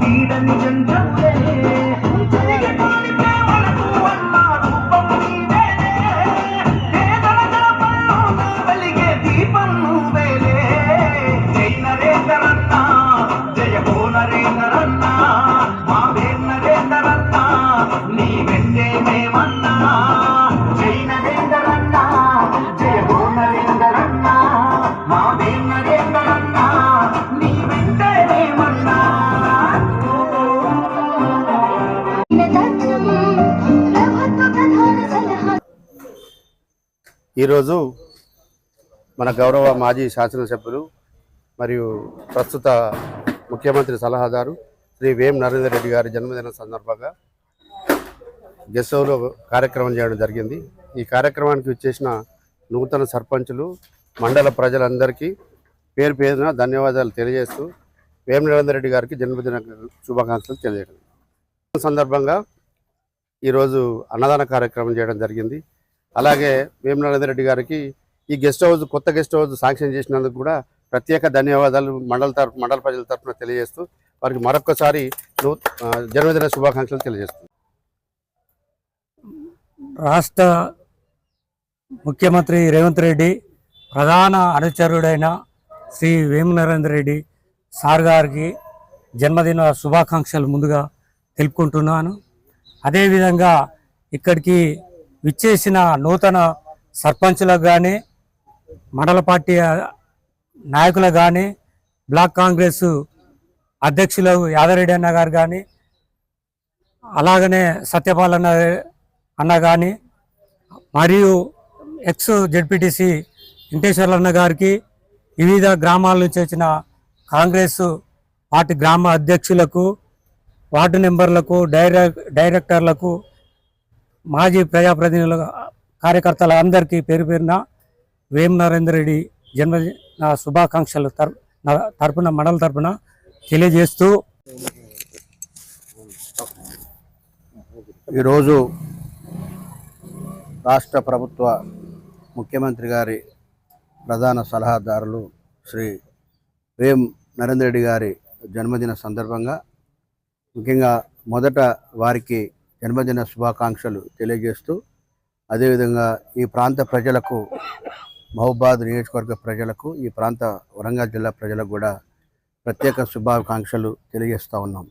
Tidak. ఈరోజు మన గౌరవ మాజీ శాసనసభ్యులు మరియు ప్రస్తుత ముఖ్యమంత్రి సలహాదారు శ్రీ వేం నరేందర్ రెడ్డి గారి జన్మదిన సందర్భంగా గెస్టౌలో కార్యక్రమం చేయడం జరిగింది. ఈ కార్యక్రమానికి వచ్చేసిన నూతన సర్పంచులు మండల ప్రజలందరికీ పేరు పేరున ధన్యవాదాలు తెలియజేస్తూ వేం నరేందర్ రెడ్డి గారికి జన్మదిన శుభాకాంక్షలు తెలియజేయడం సందర్భంగా ఈరోజు అన్నదాన కార్యక్రమం చేయడం జరిగింది. అలాగే వేం రెడ్డి గారికి ఈ గెస్ట్ హౌస్ కొత్త గెస్ట్ హౌస్ శాంక్షన్ చేసినందుకు కూడా ప్రత్యేక ధన్యవాదాలు మండల తరపు మండల ప్రజల తరఫున తెలియజేస్తూ వారికి మరొకసారి నూ జన్మదిన శుభాకాంక్షలు తెలియజేస్తుంది రాష్ట్ర ముఖ్యమంత్రి రేవంత్ రెడ్డి ప్రధాన అనుచరుడైన శ్రీ వేమునరేంద్ర రెడ్డి సార్ గారికి జన్మదిన శుభాకాంక్షలు ముందుగా తెలుపుకుంటున్నాను. అదేవిధంగా ఇక్కడికి విచ్చేసిన నూతన సర్పంచులకు కానీ మండల పార్టీ నాయకులకు కానీ బ్లాక్ కాంగ్రెస్ అధ్యక్షులు యాదరెడ్డి అన్న గారు కానీ అలాగనే సత్యపాల్ అన్న అన్న కానీ మరియు ఎక్స్ జెడ్పీటీసీ వెంకటేశ్వర్లు అన్న గారికి వివిధ గ్రామాల నుంచి వచ్చిన కాంగ్రెస్ వాటి గ్రామ అధ్యక్షులకు వార్డు మెంబర్లకు డైరెక్ డైరెక్టర్లకు మాజీ ప్రజాప్రతినిధుల కార్యకర్తల అందరికీ పేరు పేరున వేం నరేందర్ రెడ్డి జన్మదిన శుభాకాంక్షలు తర తరపున మండల తరపున తెలియజేస్తూ ఈరోజు రాష్ట్ర ప్రభుత్వ ముఖ్యమంత్రి గారి ప్రధాన సలహాదారులు శ్రీ వేం నరేంద్ర రెడ్డి గారి జన్మదిన సందర్భంగా ముఖ్యంగా మొదట వారికి జన్మదిన శుభాకాంక్షలు తెలియజేస్తూ అదేవిధంగా ఈ ప్రాంత ప్రజలకు మహబాద్ నియోజకవర్గ ప్రజలకు ఈ ప్రాంత వరంగల్ జిల్లా ప్రజలకు కూడా ప్రత్యేక శుభాకాంక్షలు తెలియజేస్తూ ఉన్నాం.